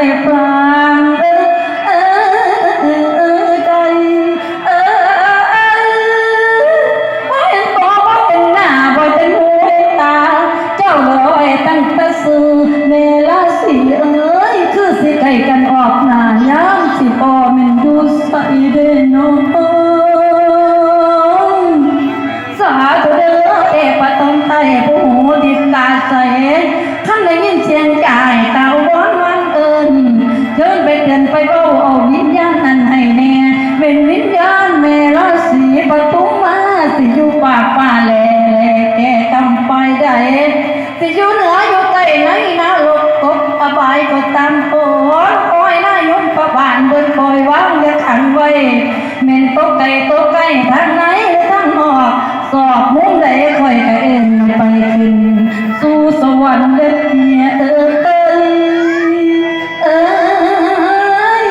แต่ ก็ตามโอนคอยนายมประบานบิ่นคอยวางอย่าขังไว้เม่นโตไก่โตไก่ทางไหนหรือทางนอกสอบมุ้งใดคอยกระเอ็นไปขึ้นสู่สวรรค์เด็ดเนี่ยเอ้ยเอ้ย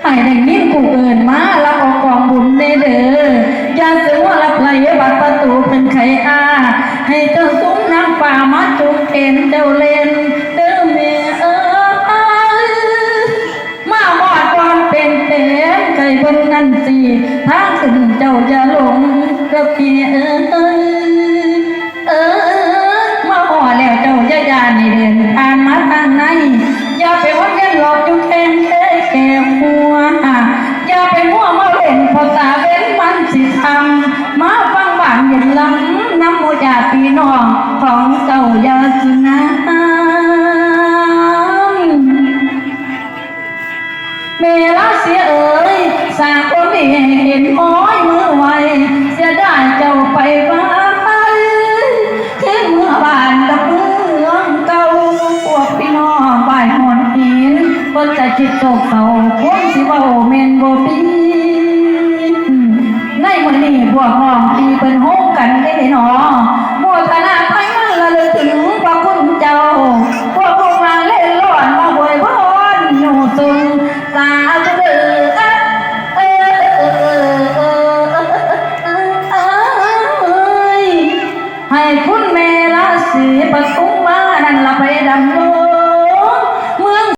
ให้ได้ยินกูเอินมารับเอากองบุญเด้ออย่าเสือว่ารับไหลบัดประตู จุกเอ็นเจ้าเล่นเด้อเมียเอ้ยมาหอดความเป็นเป็นไก่บนนั่นสิทางขึ้นเจ้าจะหลงกระเพียเออ เมลาเสียเอ๋ยสางคนดีให้เห็นอ้อยมือไวเสียได้เจ้าไปบ้านถึงเมื่อบานกับเมืองเก่าพวกพี่น้องบ่ายหอนหินคนจะคิดโศกเศร้าคนสิเว้าเมนบ่ปีในมื้อนี้พวกน้องพี่เป็นโฮกันได้เนาะ